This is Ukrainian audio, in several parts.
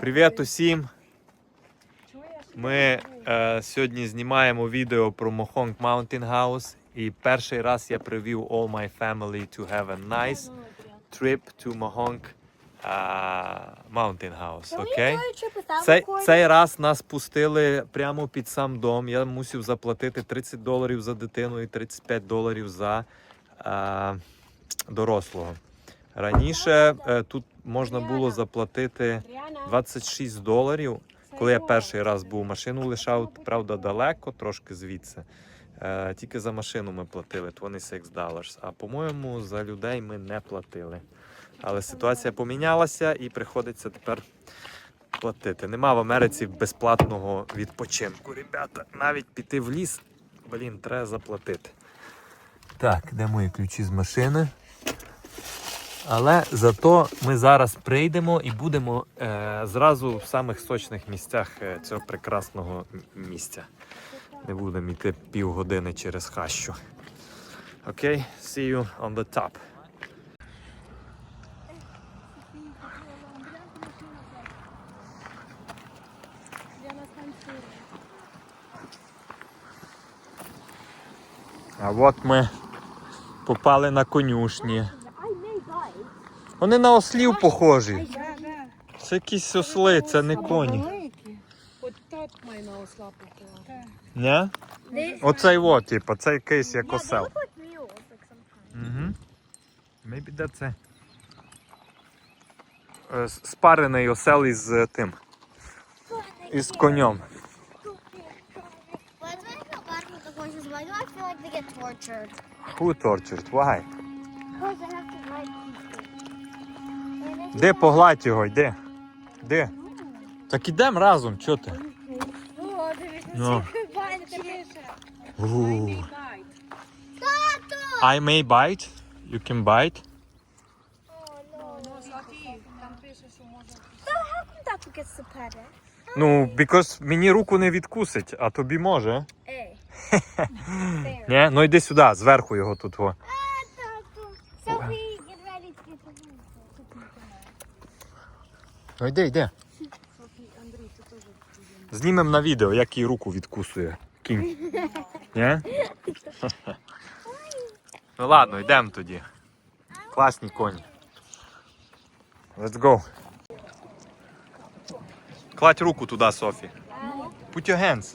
Привіт усім! Ми е, сьогодні знімаємо відео про Мохонг Mountain House. І перший раз я привів all my family to have a nice trip to Mohonk uh, Mountain House. Окей? Цей, цей раз нас пустили прямо під сам дом. Я мусив заплатити 30 доларів за дитину і 35 доларів за е, дорослого. Раніше е, тут можна було заплатити 26 доларів. Коли я перший раз був машину лишав, правда, далеко, трошки звідси. Е, тільки за машину ми платили 26 dollars. А по-моєму, за людей ми не платили. Але ситуація помінялася і приходиться тепер платити. Нема в Америці безплатного відпочинку. Ребята, навіть піти в ліс, блін, треба заплатити. Так, де мої ключі з машини? Але зато ми зараз прийдемо і будемо е, зразу в самих сочних місцях е, цього прекрасного місця. Не будемо йти півгодини через хащу. Окей, see you on the top. А от ми попали на конюшні. Вони на ослів похожі. Це якісь осли, це не коні. От так має на осла похоже. Ні? Оцей от, типу, це якийсь як осел. Угу. Maybe that's it. Е, Спарений осел із е, тим. Із конем. Why do I Де погладь його, йди. Де? Так ідемо разом, чого ти? Дивись, Ну. Ooh. Тато! I may bite. You can bite. Ну, how come gets? Ну, because мені руку не відкусить, а тобі може. Ні? Ну йди сюди, зверху його тут. О. Ah, Tato. Sophie, get ready to get the horse. Ну йди, йди. Знімемо на відео, як їй руку відкусує кінь. Ні? Ну ладно, йдемо тоді. Класні коні. Let's go. Кладь руку туди, Софі. Put your hands.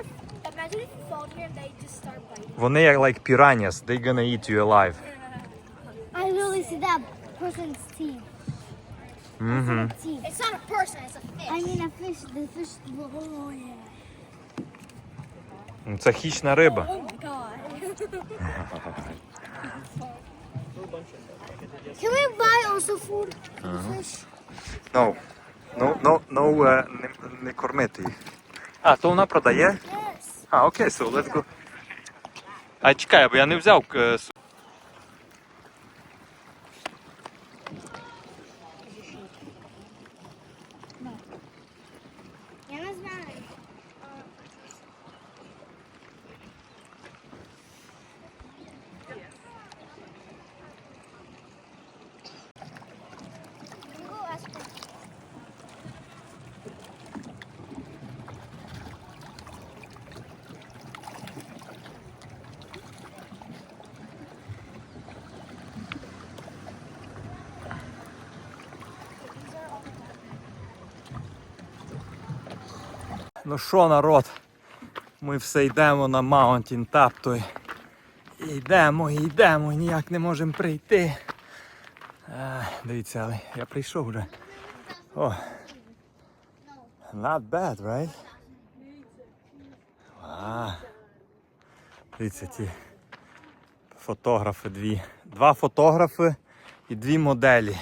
Вони як like piranhas. They gonna eat you alive. I really see that person's teeth. Угу. Teeth. It's not a person. It's a fish. I mean a fish. The fish. Oh yeah. Ну, Це хищна риба. Oh my god. Can we buy also food? Fish. No. No, no, no, е, не, не кормити їх. А, то вона продає? Yes. А, окей, so let's go. А чекай, бо я не взяв. Ну що, народ? Ми все йдемо на Mountain Top той. І йдемо, йдемо, ніяк не можемо прийти. А, дивіться, але я прийшов вже. О. Not bad, right? А. Дивіться ті Фотографи дві. Два фотографи і дві моделі.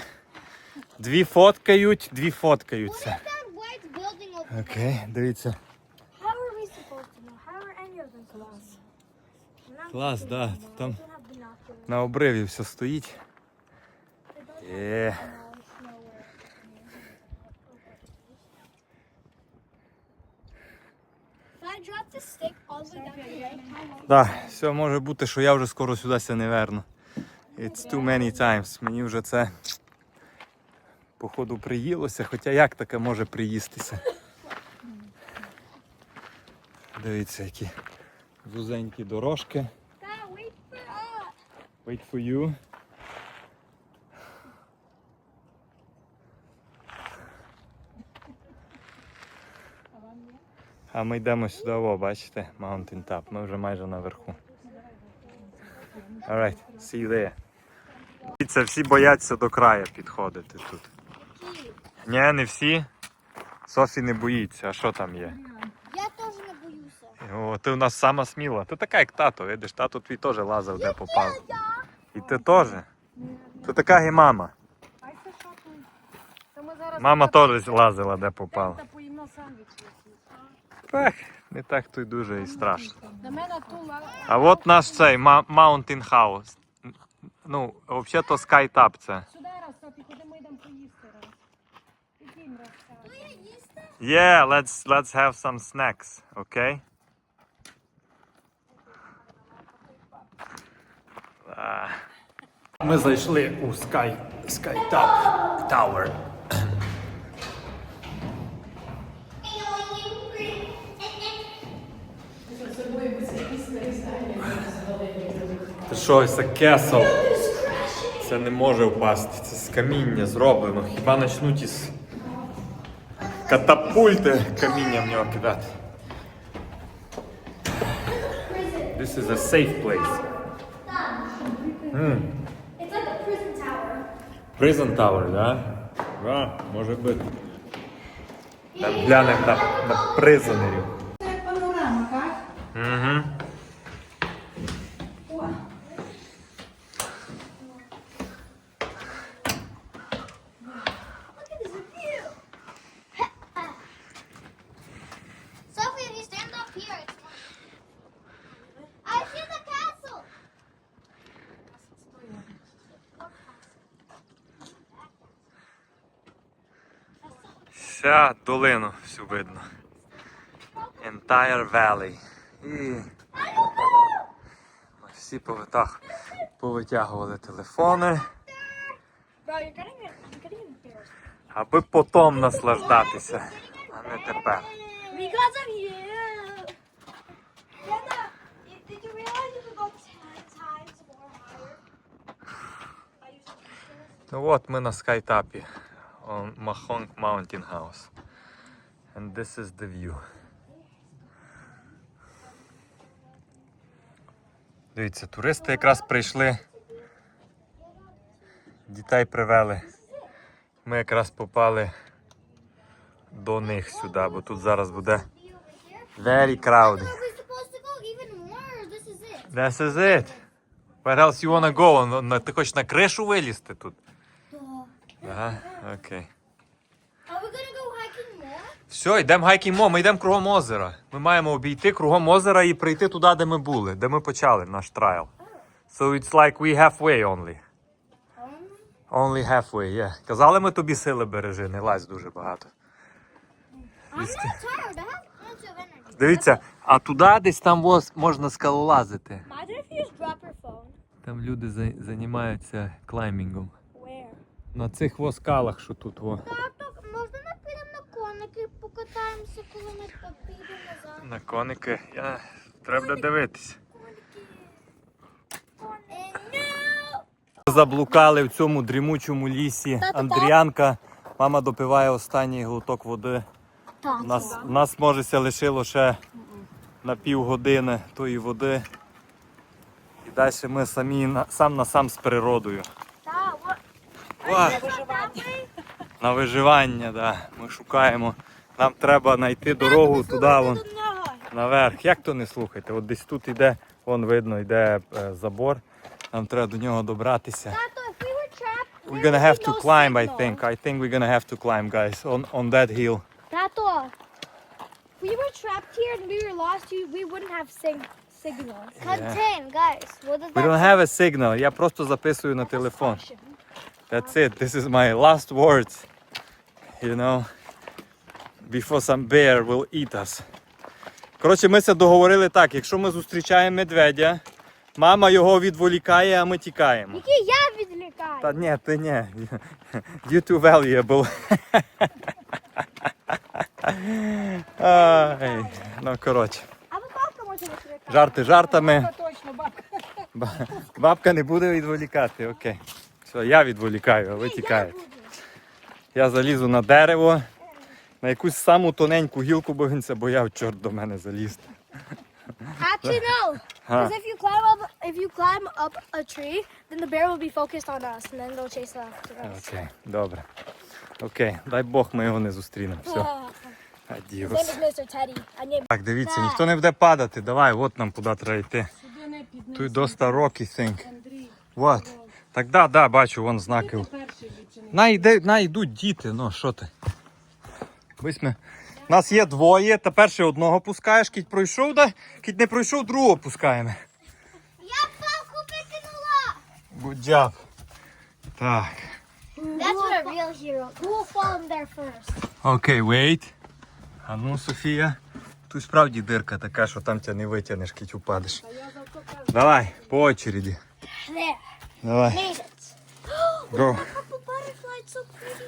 Дві фоткають, дві фоткаються. That white building over Окей, дивіться. Клас, да. Там на обриві все стоїть. Є. Так, все може бути, що я вже скоро сюди не верну. It's too many times. Мені вже це походу приїлося, хоча як таке може приїстися. Дивіться, які вузенькі дорожки. Wait for you. А ми йдемо сюди, о, бачите, Mountain Top. Ми вже майже наверху. Alright, see you there. Це всі бояться до краю підходити тут. Ні, не всі. Софі не боїться, а що там є? Я теж не боюся. О, ти у нас сама сміла. Ти така, як тато, видиш, тато твій теж лазив, де попав. І ти теж. Ти така і мама. Мама теж лазила, де попала. Так, не так то й дуже і страшно. А от наш цей Mountain House. Ну, взагалі то SkyTap це. Сюди раз, Софі, куди ми йдемо поїсти раз. Ідім раз. Yeah, let's, let's have some snacks, okay? Ми зайшли у Sky, SkyTap Tower. Це щось це кесел. Це не може впасти. Це з каміння зроблено. Хіба почнуть із катапульти каміння в нього кидати. This is a safe place. It's like a prison tower. Prison Tower, да? Да, може бути. Там глянемо на, на призонерів. Це панорама, так? Угу. Look at this view. Sophie, if you stand up here, it's I see the castle. Вся долину всю видно. Entire Valley. І всі по витах повитягували телефони, аби потом наслаждатися, а не тепер. Ну от ми на скайтапі. On Mahong Mountain House. And this is the view. Дивіться, туристи якраз прийшли. Дітей привели. Ми якраз попали до них сюди, бо тут зараз буде very crowded. This is it. Where else you wanna go? Ти хочеш на кришу вилізти тут? Ага, окей. Все, йдемо хайкінг ми йдемо кругом озера. Ми маємо обійти кругом озера і прийти туди, де ми були, де ми почали наш трайл. So it's like we halfway only. Only halfway, yeah. Казали ми тобі сили бережи, не лазь дуже багато. Energy. Дивіться, а туди десь там можна скалолазити. Там люди за- займаються клаймінгом. На цих во скалах, що тут во. Тато, можна ми підемо на коники, покатаємося, коли ми підемо назад? На коники. Я... Треба дивитись. Коники. Заблукали в цьому дрімучому лісі. Андріанка. Мама допиває останній глоток води. У нас, у нас може ся лишило ще на півгодини тої води. І далі ми самі сам на сам з природою. Та, what? На виживання, да. Ми шукаємо. Нам треба знайти дорогу туди, вон, наверх. Як то не слухайте? От десь тут іде, вон видно, йде е, забор. Нам треба до нього добратися. Tato, if we were trapped, We're gonna would have be to no climb, I signal. think. I think we're gonna have to climb, guys, on, on that hill. Tato, if we were trapped here and we were lost, you, we wouldn't have sig- signal. Contain, guys. What does We that don't have a signal. Я просто записую на телефон. That's it. This is my last words. You know, before some bear will eat us. Коротше, ми це договорили так. Якщо ми зустрічаємо медведя, мама його відволікає, а ми тікаємо. Який я відлікаю? Та ні, ти ні. You too valuable. Ай, ну, коротше, А ви бабка може відлікати? жарти жартами. Це точно бабка. Бабка не буде відволікати, окей. Все, я відволікаю, а ви тікаєте. Я залізу на дерево, на якусь саму тоненьку гілку, бо він це бояв, чорт до мене залізти. Actually, no. Because if you climb up, if you climb up a tree, then the bear will be focused on us, and then they'll chase after us. Окей, добре. Окей, дай Бог ми його не зустрінемо. Все, адіос. Так, дивіться, ніхто не буде падати. Давай, от нам куди треба йти. Тут доста роки think. What? Так, да, да, бачу, вон знаки. ти перший. На, йде, на йдуть діти, ну що ти? Ми. Нас є двоє, тепер ще одного пускаєш, кіть пройшов, да? кіть не пройшов, другого пускаємо. Я палку викинула! Good job. Так. That's what a real hero. Who will fall in there first? Окей, wait. А ну, Софія. Тут справді дирка така, що там тебе не витягнеш, кіть упадеш. Давай, по очереді. There. Давай, Made it. go. Purple butterfly, it's so pretty.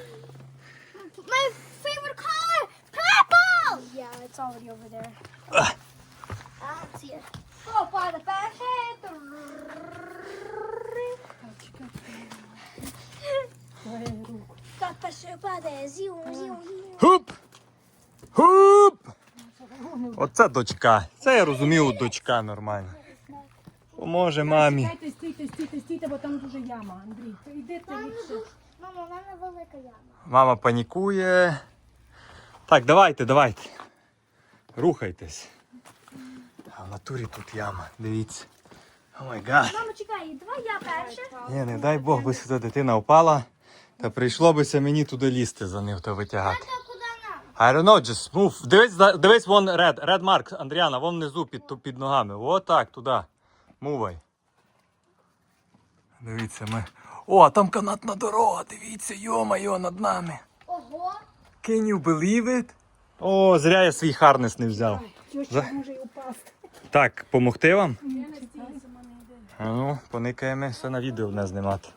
My favorite color, purple. Yeah, it's already over there. I don't see it. Oh, by the back head. Папа шипаде, зіу, зіу, зіу. Хуп! Хуп! Оце дочка. Це я розумію, дочка нормально. Поможе мамі. Стійте, стійте, стійте, стійте, бо там дуже яма, Андрій. Ти йди ти ліпше. Мама, в мене велика яма. Мама панікує. Так, давайте, давайте. Рухайтесь. А в натурі тут яма, дивіться. О май гад. Мама, чекай, давай я перша. Ні, не дай Бог, би сюди дитина впала. Та прийшло бися мені туди лізти за ним та витягати. Тато, куди нам? I don't know, just move. Дивись, за- дивись, вон red, red mark, Андріана, вон внизу під, ту- під ногами. От так, туди. Мувай. Дивіться, ми. О, а там канатна дорога, дивіться, йо-майо, над нами. Ого. Can you believe it? О, зря я свій харнес не взяв. Тьоща може й упасти. Так, помогти вам? А ну, поникаємо, все на відео не знімати.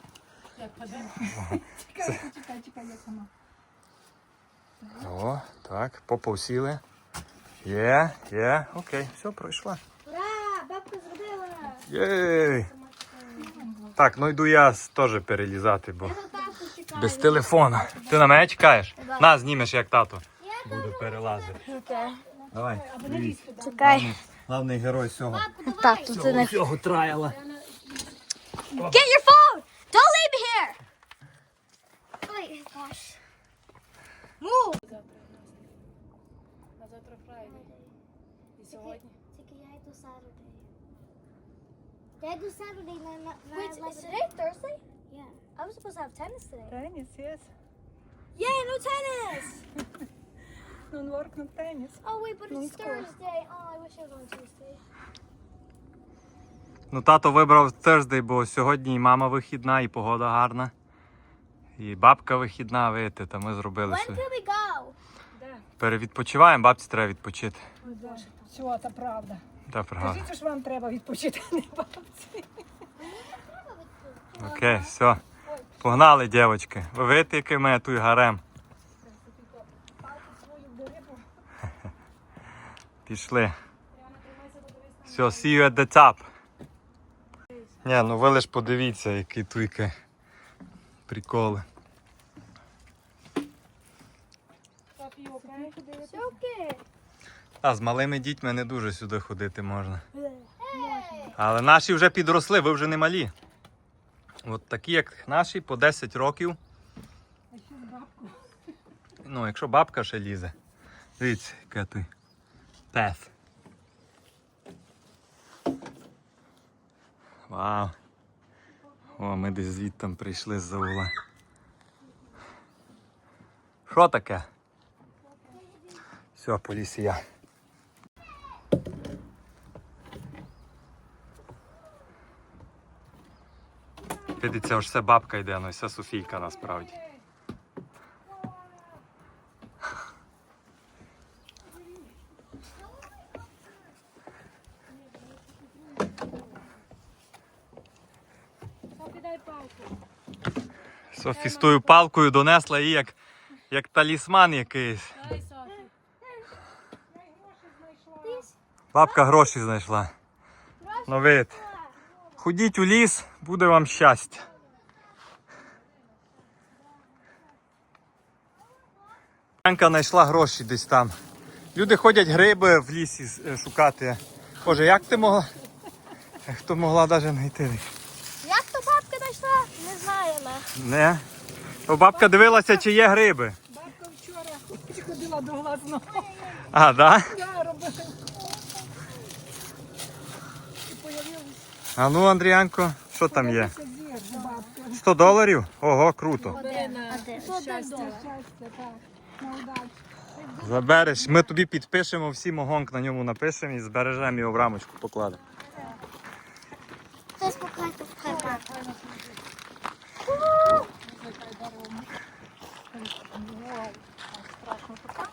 Як падемо. Чекай, чекай, чекай, я сама. О, так, поповсіли. Є, є, окей, все, пройшла. Ура, бабка зробила. Єй. Так, ну йду я теж перелізати, бо без телефона. Ти на мене чекаєш? На, знімеш як тато. Буду перелазити. Давай. Не. Чекай. Главний герой цього. Так, тут не... Цього траяла. Get your phone! Don't leave me here! Ой, gosh. Move! На завтра Фрайдей. І сьогодні. Тільки я йду Saturday. Я йду Saturday на... на, на Wait, is today Thursday? Yeah. I was supposed to have tennis today. Теніс, єс. Yay, no tennis! Non-work, no теніс. Oh, wait, but it's. Thursday. Oh, I wish I was on Tuesday. Ну, тато вибрав Thursday, бо сьогодні і мама вихідна, і погода гарна. І бабка вихідна, видите, та ми зробили When собі. can we go? Перевідпочиваємо, бабці треба відпочити. Ой, Боже. Все, це правда. Та правда. Скажіть, що вам треба відпочити, не бабці. Окей, все. Погнали, дівчатки. Ви видите, який в тут гарем. Пішли. Все, see you at the top. Ні, ну ви лиш подивіться, які туйки приколи. папі окей. А з малими дітьми не дуже сюди ходити можна. Але наші вже підросли, ви вже не малі. От такі, як наші, по 10 років. Ну, якщо бабка ще лізе. Дивіться, яка ти. Пес. Вау. О, ми десь звідти прийшли з-за угла. Що таке? Все, поліз я. Видиться, аж все бабка йде, ну і все Софійка насправді. Софі, з тою палкою донесла її як, як талісман якийсь. Бабка гроші знайшла. Вид. Ходіть у ліс, буде вам щастя. Янка знайшла гроші десь там. Люди ходять гриби в лісі е, шукати. Боже, як ти могла? Хто могла навіть знайти? Як то бабка знайшла? Не знаю. Не? Бо бабка дивилася, чи є гриби. Бабка вчора ходила до глазного. А, да? Я робила. І появилася А ну, Андріанко, що там є? зір до бабки. 100 доларів? Ого, круто. Забереш. Ми тобі підпишемо всі могонк на ньому напишемо і збережемо його в рамочку покладемо.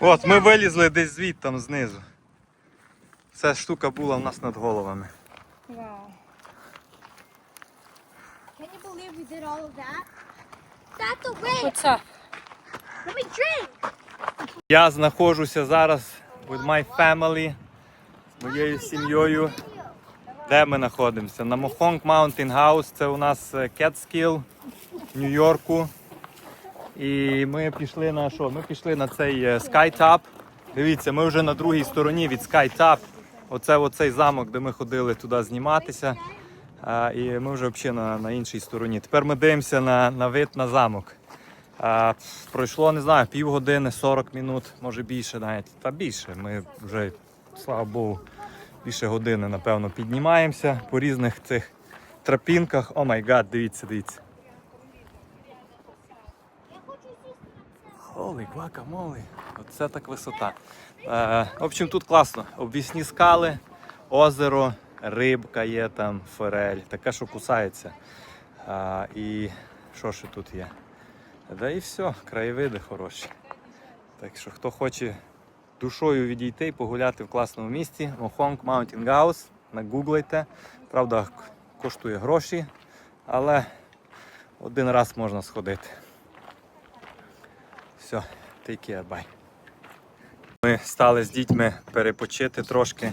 От, ми вилізли десь звідти там знизу. Ця штука була в нас над головами. Вау. Can you believe we did all of that? That's the way. Оце. Let me drink. Я знаходжуся зараз with my family, з моєю сім'єю. Де ми знаходимося? На Мохонг Mountain House. Це у нас е, Catskill в Нью-Йорку. І ми пішли на що? Ми пішли на цей е, Skytop. Дивіться, ми вже на другій стороні від Skytop. Оце оцей замок, де ми ходили туди зніматися. А, і ми вже взагалі на, на іншій стороні. Тепер ми дивимося на, на вид на замок. А, пройшло, не знаю, півгодини, 40 минут, може більше навіть. Та більше. Ми вже, слава Богу, більше години, напевно, піднімаємося по різних цих тропінках. О май гад, дивіться, дивіться. Холі, гвакамолі. Оце так висота. Е, в общем, тут класно. Обвісні скали, озеро, рибка є там, форель, таке, що кусається. А, і що ще тут є? Да і все, краєвиди хороші. Так що хто хоче душою відійти і погуляти в класному місті, Мохонг Mountain House, нагуглайте. Правда, коштує гроші, але один раз можна сходити. Все, take care, bye. Ми стали з дітьми перепочити трошки.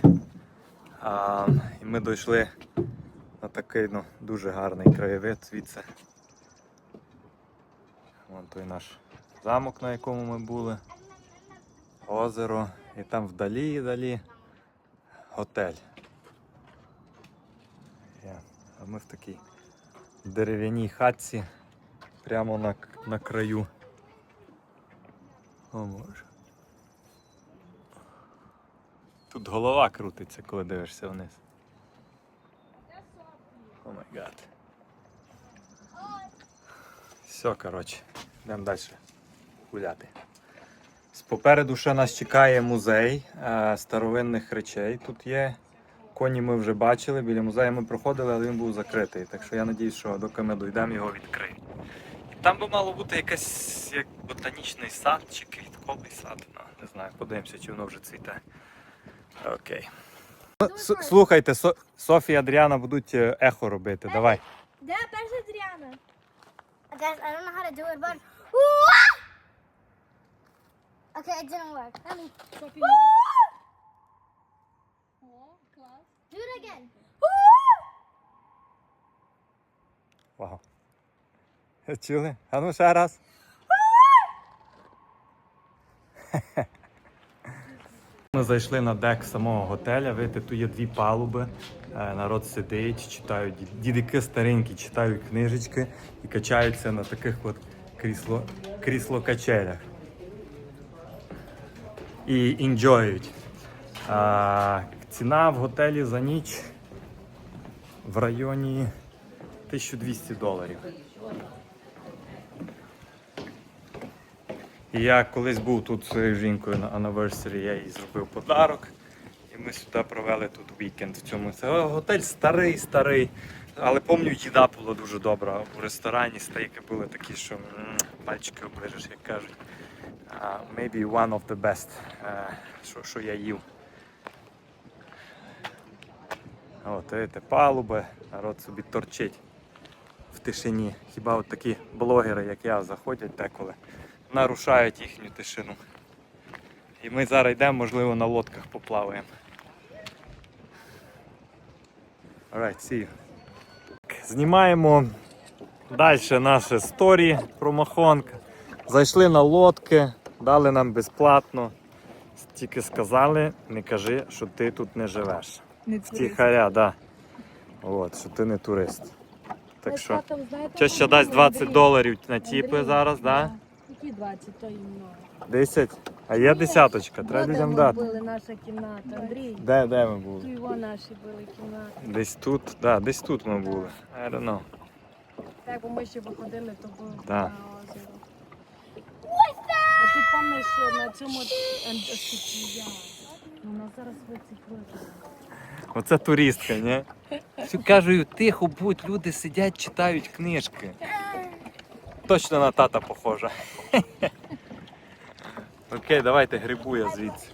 А, і ми дійшли на такий ну, дуже гарний краєвид звідси. Вон той наш замок, на якому ми були. Озеро. І там вдалі і далі готель. А ми в такій дерев'яній хатці прямо на, на краю. О Боже. Тут голова крутиться, коли дивишся вниз. О май гад. Все, коротше, йдемо далі гуляти. Попереду ще нас чекає музей е, старовинних речей. Тут є. Коні ми вже бачили, біля музею ми проходили, але він був закритий. Так що я сподіваюся, що доки ми дійдемо, його відкриють. І там би мало бути якийсь як ботанічний сад чи квітковий сад. Ну, не знаю, подивимося, чи воно вже цвіте. Окей. С- Слухайте, Со- Софія і Адріана будуть е, ехо робити. Давай. Де перша Адріана? Guys, I don't know how to do it, but... Okay, it didn't work. Let me... Софі, Do it again. Вау. Чули? А ну ще раз. Ми зайшли на дек самого готеля. Видите, тут є дві палуби. Е, Народ сидить, читають ді- дідики старенькі, читають книжечки і качаються на таких от крісло, крісло-качелях. І інджоють. Ціна в готелі за ніч в районі 1200 доларів. Я колись був тут своєю жінкою на anniversary, я їй зробив подарок. І ми сюди провели тут вікенд в цьому. Це готель старий, старий. Але пам'ятаю, їда була дуже добра. У ресторані стейки були такі, що м, пальчики оближеш, як кажуть. Uh, maybe one of the best, е, що, що я їв. От, видите, палуби, народ собі торчить в тишині. Хіба от такі блогери, як я, заходять деколи, нарушають їхню тишину. І ми зараз йдемо, можливо, на лодках поплаваємо. Alright, see you. Знімаємо далі наше сторі про Махонг. Зайшли на лодки, дали нам безплатно. Тільки сказали, не кажи, що ти тут не живеш. Не Втіхаря, да. От, що ти не турист. Так що, Андрій, дасть 20 доларів на тіпи зараз, да? Які 20, то і много. 10? А є десяточка, треба Де людям дати. були наша кімната, Андрій. Де, де ми були? Тут його наші були кімнати. Десь тут, да, десь тут ми були. I don't know. Так, бо ми ще виходили, то було Да. на озеро. А ти пам'ятаєш, що на цьому антистрія. Ну, нас зараз вицікли. Оце туристка, ні? Всю кажу, тихо будь, люди сидять, читають книжки. Точно на тата похожа. Окей, давайте грибу я звідси.